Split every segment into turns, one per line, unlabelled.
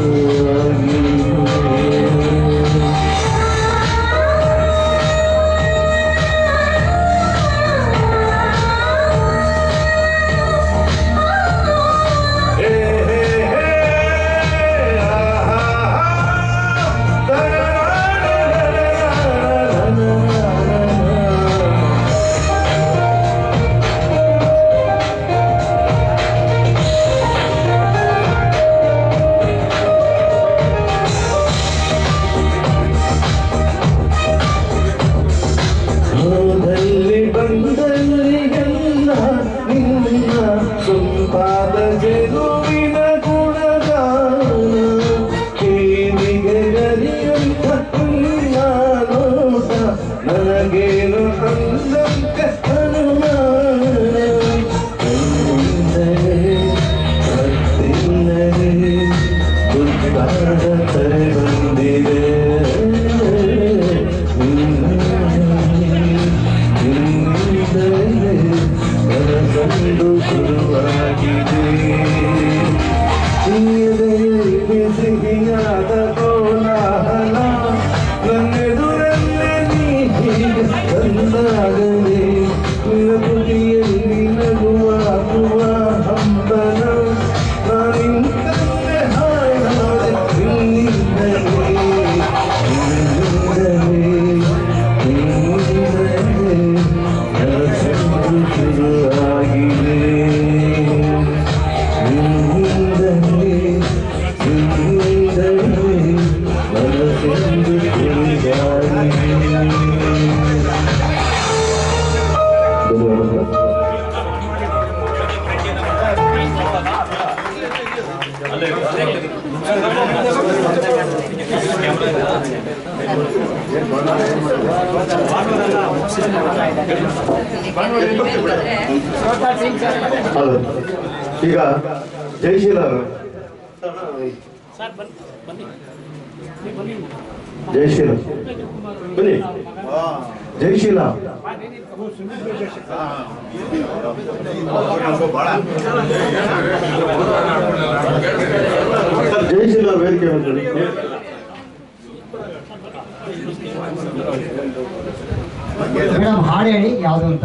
you. ಈಗ ಜಯಶೀಲ ಜಯಶೀಲ ಬನ್ನಿ. ಜಯಶೀಲ ಜಯಶೀಲ ವೇದಿಕೆ.
ಮೇಡಮ್ ಹಾಡು ಹೇಳಿ ಯಾವುದು ಅಂತ?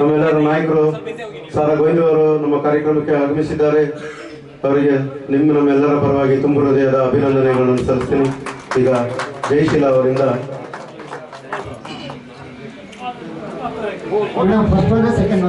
ನಮ್ಮೆಲ್ಲರ ನಾಯಕರು ಸಾರ ಗೋವಿಂದ ಅವರು ನಮ್ಮ ಕಾರ್ಯಕ್ರಮಕ್ಕೆ ಆಗಮಿಸಿದ್ದಾರೆ. ಅವರಿಗೆ ನಿಮ್ಮ ನಮ್ಮೆಲ್ಲರ ಪರವಾಗಿ ತುಂಬ ಹೃದಯದ ಅಭಿನಂದನೆಗಳನ್ನು ಸಲ್ಲಿಸ್ತೀನಿ. ಈಗ ಜಯಶೀಲ ಅವರಿಂದ
ಸೆಕೆಂಡ್